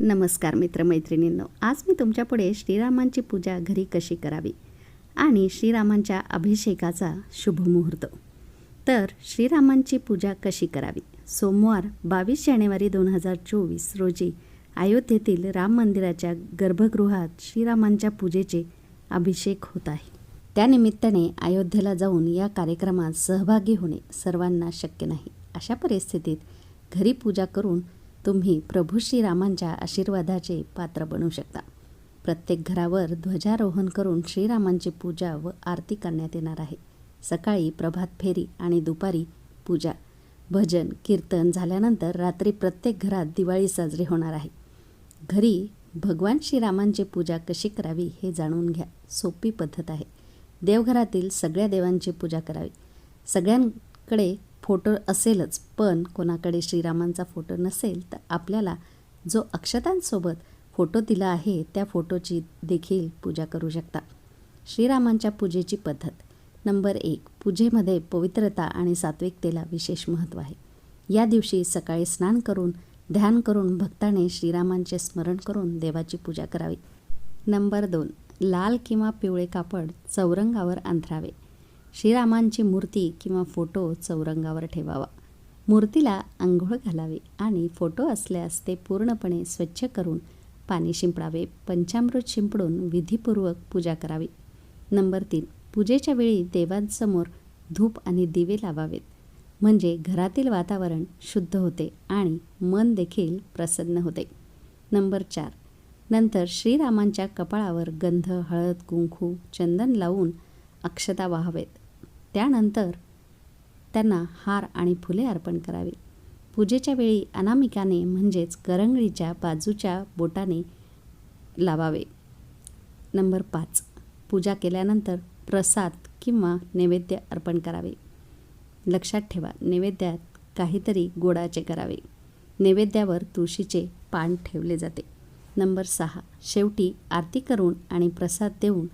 नमस्कार मित्रमैत्रिणींनो आज मी तुमच्यापुढे श्रीरामांची पूजा घरी कशी करावी आणि श्रीरामांच्या अभिषेकाचा शुभमुहूर्त तर श्रीरामांची पूजा कशी करावी? सोमवार बावीस जानेवारी दोन हजार चोवीस रोजी अयोध्येतील राम मंदिराच्या गर्भगृहात श्रीरामांच्या पूजेचे अभिषेक होत आहे. त्यानिमित्ताने अयोध्येला जाऊन या कार्यक्रमात सहभागी होणे सर्वांना शक्य नाही. अशा परिस्थितीत घरी पूजा करून तुम्ही प्रभू श्रीरामांच्या आशीर्वादाचे पात्र बनू शकता. प्रत्येक घरावर ध्वजारोहण करून श्रीरामांची पूजा व आरती करण्यात येणार आहे. सकाळी प्रभात फेरी आणि दुपारी पूजा. भजन कीर्तन झाल्यानंतर रात्री प्रत्येक घरात दिवाळी साजरी होणार आहे. घरी भगवान श्रीरामांची पूजा कशी करावी हे जाणून घ्या. सोपी पद्धत आहे. देवघरातील सगळ्या देवांची पूजा करावी. सगळ्यांकडे फोटो असेलच पण कोणाकडे श्रीरामांचा फोटो नसेल तर आपल्याला जो अक्षतांसोबत फोटो दिला आहे त्या फोटोची देखील पूजा करू शकता. श्रीरामांच्या पूजेची पद्धत. नंबर एक पूजेमध्ये पवित्रता आणि सात्विकतेला विशेष महत्त्व आहे. या दिवशी सकाळी स्नान करून ध्यान करून भक्ताने श्रीरामांचे स्मरण करून देवाची पूजा करावी. नंबर दोन लाल किंवा पिवळे कापड चौरंगावर अंथरावे. श्रीरामांची मूर्ती किंवा फोटो चौरंगावर ठेवावा. मूर्तीला आंघोळ घालावी आणि फोटो असल्यास ते पूर्णपणे स्वच्छ करून पाणी शिंपडावे पंचामृत शिंपडून विधीपूर्वक पूजा करावी. नंबर तीन पूजेच्या वेळी देवांसमोर धूप आणि दिवे लावावेत. म्हणजे घरातील वातावरण शुद्ध होते आणि मन देखील प्रसन्न होते. नंबर चार नंतर श्रीरामांच्या कपाळावर गंध हळद कुंकू चंदन लावून अक्षता वाहावेत. त्यानंतर त्यांना हार आणि फुले अर्पण करावी. पूजेच्या वेळी अनामिकाने म्हणजेच करंगळीच्या बाजूच्या बोटाने लावावे. नंबर पाच. पूजा केल्यानंतर प्रसाद किंवा नैवेद्य अर्पण करावे. लक्षात ठेवा नैवेद्यात काहीतरी गोडाचे करावे. नैवेद्यावर तुळशीचे पान ठेवले जाते. नंबर सहा. शेवटी आरती करून आणि प्रसाद देऊन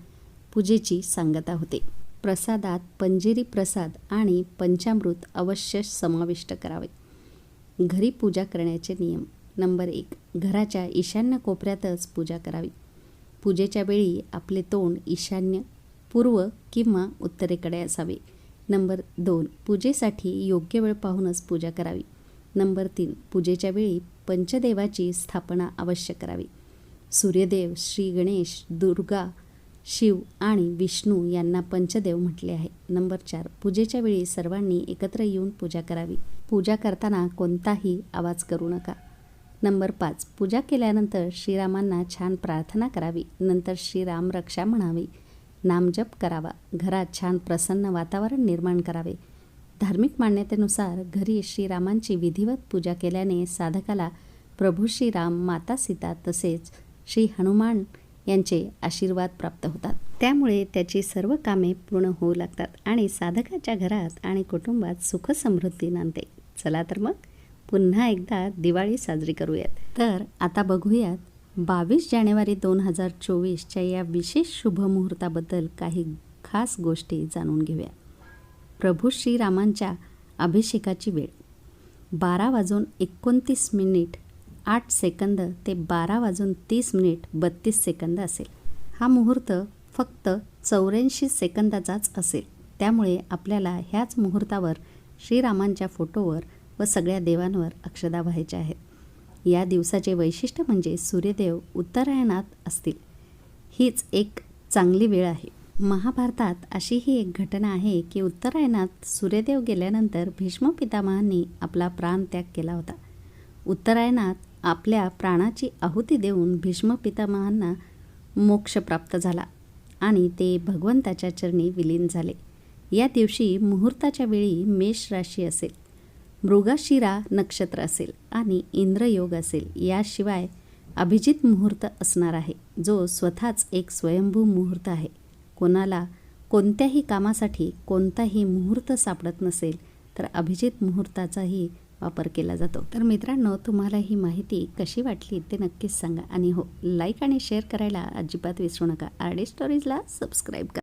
पूजेची सांगता होते. प्रसादात पंजिरी प्रसाद आणि पंचामृत अवश्य समाविष्ट करावे. घरी पूजा करण्याचे नियम. नंबर एक घराच्या ईशान्य कोपऱ्यातच पूजा करावी. पूजेच्या वेळी आपले तोंड ईशान्य पूर्व किंवा उत्तरेकडे असावे. नंबर दोन पूजेसाठी योग्य वेळ पाहूनच पूजा करावी. नंबर तीन पूजेच्या वेळी पंचदेवाची स्थापना अवश्य करावी. सूर्यदेव श्री गणेश दुर्गा शिव आणि विष्णू यांना पंचदेव म्हटले आहे. नंबर चार. पूजेच्या वेळी सर्वांनी एकत्र येऊन पूजा करावी. पूजा करताना कोणताही आवाज करू नका. नंबर पाच. पूजा केल्यानंतर श्रीरामांना छान प्रार्थना करावी. नंतर श्रीराम रक्षा म्हणावी. नामजप करावा. घरात छान प्रसन्न वातावरण निर्माण करावे. धार्मिक मान्यतेनुसार घरी श्रीरामांची विधिवत पूजा केल्याने साधकाला प्रभू श्रीराम माता सीता तसेच श्री हनुमान यांचे आशीर्वाद प्राप्त होतात. त्यामुळे त्याची सर्व कामे पूर्ण होऊ लागतात आणि साधकाच्या घरात आणि कुटुंबात सुख समृद्धी नांदते. चला तर मग पुन्हा एकदा दिवाळी साजरी करूयात. तर आता बघूयात बावीस जानेवारी दोन हजार चोवीसच्या या विशेष शुभमुहूर्ताबद्दल काही खास गोष्टी जाणून घेऊया. प्रभू श्रीरामांच्या अभिषेकाची वेळ. बारा वाजून एकोणतीस मिनिट आठ सेकंद ते बारा वाजून तीस मिनिट बत्तीस सेकंद असेल. हा मुहूर्त फक्त चौऱ्याऐंशी सेकंदाचाच असेल. त्यामुळे आपल्याला ह्याच मुहूर्तावर श्रीरामांच्या फोटोवर व सगळ्या देवांवर अक्षदा व्हायच्या आहेत. या दिवसाचे वैशिष्ट्य म्हणजे सूर्यदेव उत्तरायणात असतील. हीच एक चांगली वेळ आहे. महाभारतात अशी ही एक घटना आहे की उत्तरायणात सूर्यदेव गेल्यानंतर भीष्म पितामहांनी आपला प्राण त्याग केला होता. उत्तरायणात आपल्या प्राणाची आहुती देऊन भीष्म पितामहांना मोक्ष प्राप्त झाला आणि ते भगवंताच्या चरणी विलीन झाले. या दिवशी मुहूर्ताच्या वेळी मेष राशी असेल मृगाशिरा नक्षत्र असेल आणि इंद्रयोग असेल याशिवाय अभिजित मुहूर्त असणार आहे जो स्वतःच एक स्वयंभू मुहूर्त आहे. कोणाला कोणत्याही कामासाठी कोणताही मुहूर्त सापडत नसेल तर अभिजित मुहूर्ताचाही वापर केला जातो. तर मित्रांनो तुम्हाला ही माहिती कशी वाटली ते नक्कीच सांगा. आणि हो लाईक आणि शेअर करायला अजिबात विसरू नका. आर डी स्टोरीजला सबस्क्राईब करा.